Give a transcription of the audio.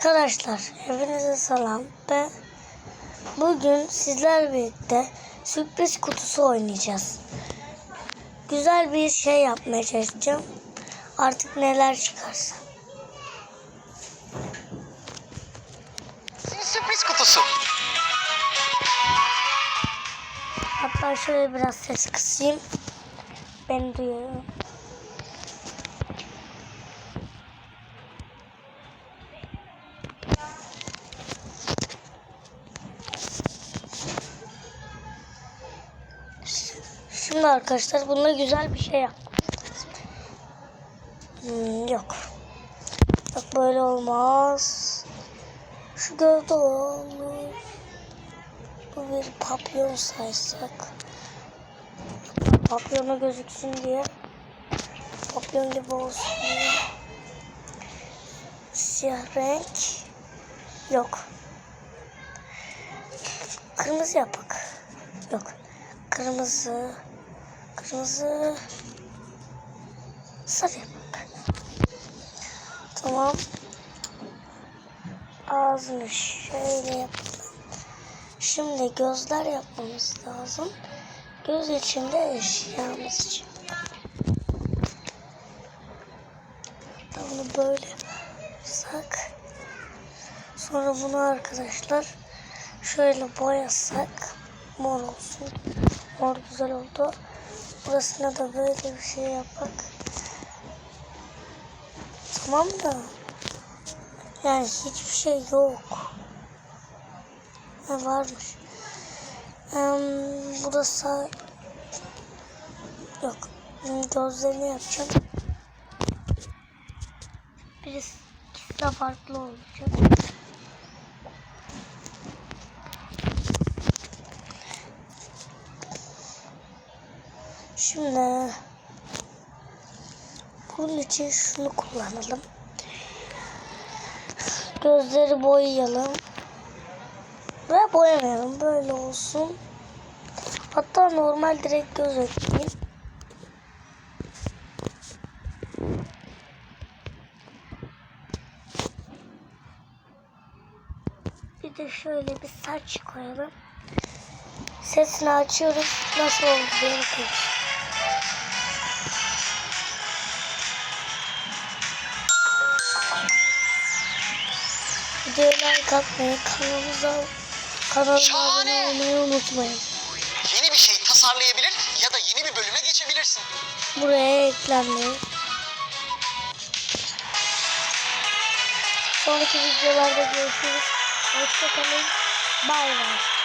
Arkadaşlar hepinize selam. Ben bugün sizlerle birlikte sürpriz kutusu oynayacağız. Güzel bir şey yapmaya çalışacağım. Artık neler çıkarsa. Sürpriz kutusu. Hatta şöyle biraz ses kısayım. Ben duyuyorum. Şimdi arkadaşlar bununla güzel bir şey yapmam lazım. Hmm, yok. Yok böyle olmaz. Şu gövde olur. Bu bir papyon saysak. Papyona gözüksün diye. Papyon gibi olsun diye. Siyah renk. Yok. Kırmızı yapak. Yok. Kırmızı. Kırmızı. Sarı yapak. Tamam. Ağzını şöyle yapalım. Şimdi gözler yapmamız lazım. Göz içinde eşyamız için. Hatta bunu böyle yapsak. Sonra bunu arkadaşlar şöyle boyasak mor olsun. Mor güzel oldu. Burasına da böyle bir şey yapak. Tamam da yani hiçbir şey yok. Ha varmış. Em, burası yok. Gözlerini yapacağım. Birisi de farklı olacak. Şimdi bunun için şunu kullanalım. Gözleri boyayalım. Ve boyamayalım. Böyle olsun. Hatta normal direkt göz ekleyeyim. Bir de şöyle bir saç koyalım. Sesini açıyoruz. Nasıl oldu bakıyoruz. Videoya like atmayı, kanalımıza kanalıma abone olmayı unutmayın. Yeni bir şey tasarlayabilir ya da yeni bir bölüme geçebilirsin. Buraya eklenmeyi. Sonraki videolarda görüşürüz. Hoşçakalın. Bay bay.